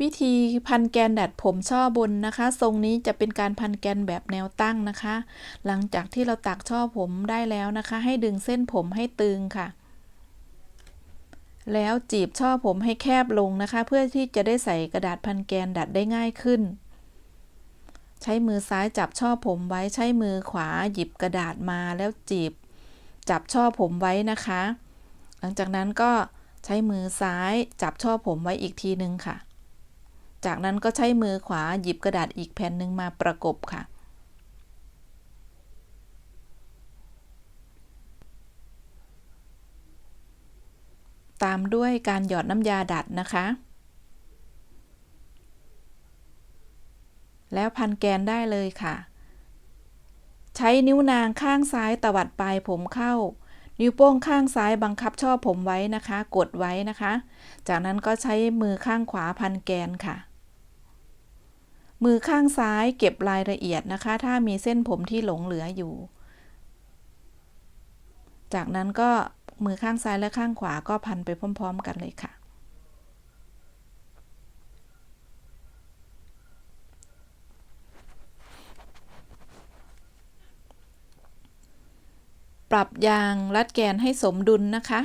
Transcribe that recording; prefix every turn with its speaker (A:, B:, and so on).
A: วิธีพันแกนดัดผมช่อบนนะคะ ทรงนี้จะเป็นการพันแกนแบบแนวตั้งนะคะ หลังจากที่เราตักช่อผมได้แล้วนะคะ ให้ดึงเส้นผมให้ตึงค่ะ แล้วจีบช่อผมให้แคบลงนะคะ เพื่อที่จะได้ใส่กระดาษพันแกนดัดได้ง่ายขึ้น ใช้มือซ้ายจับช่อผมไว้ใช้มือขวาหยิบกระดาษมาแล้วจีบ จับช่อผมไว้นะคะ หลังจากนั้นก็ใช้มือซ้ายจับช่อผมไว้อีกทีนึงค่ะ จากนั้นก็ใช้มือขวาหยิบกระดาษอีกแผ่นหนึ่งมาประกบค่ะ ตามด้วยการหยอดน้ำยาดัดนะคะ แล้วพันแกนได้เลยค่ะ ใช้นิ้วนางข้างซ้ายตวัดปลายผมเข้า นิ้วโป้งข้างซ้ายบังคับช่อผมไว้นะคะ กดไว้นะคะ จากนั้นก็ใช้มือข้างขวาพันแกนค่ะ มือข้างซ้ายเก็บรายละเอียดนะคะ ถ้ามีเส้นผมที่หลงเหลืออยู่ จากนั้นก็มือข้างซ้ายและข้างขวาก็พันไปพร้อม ๆ กันเลยค่ะ ปรับยางรัดแกนให้สมดุลนะคะ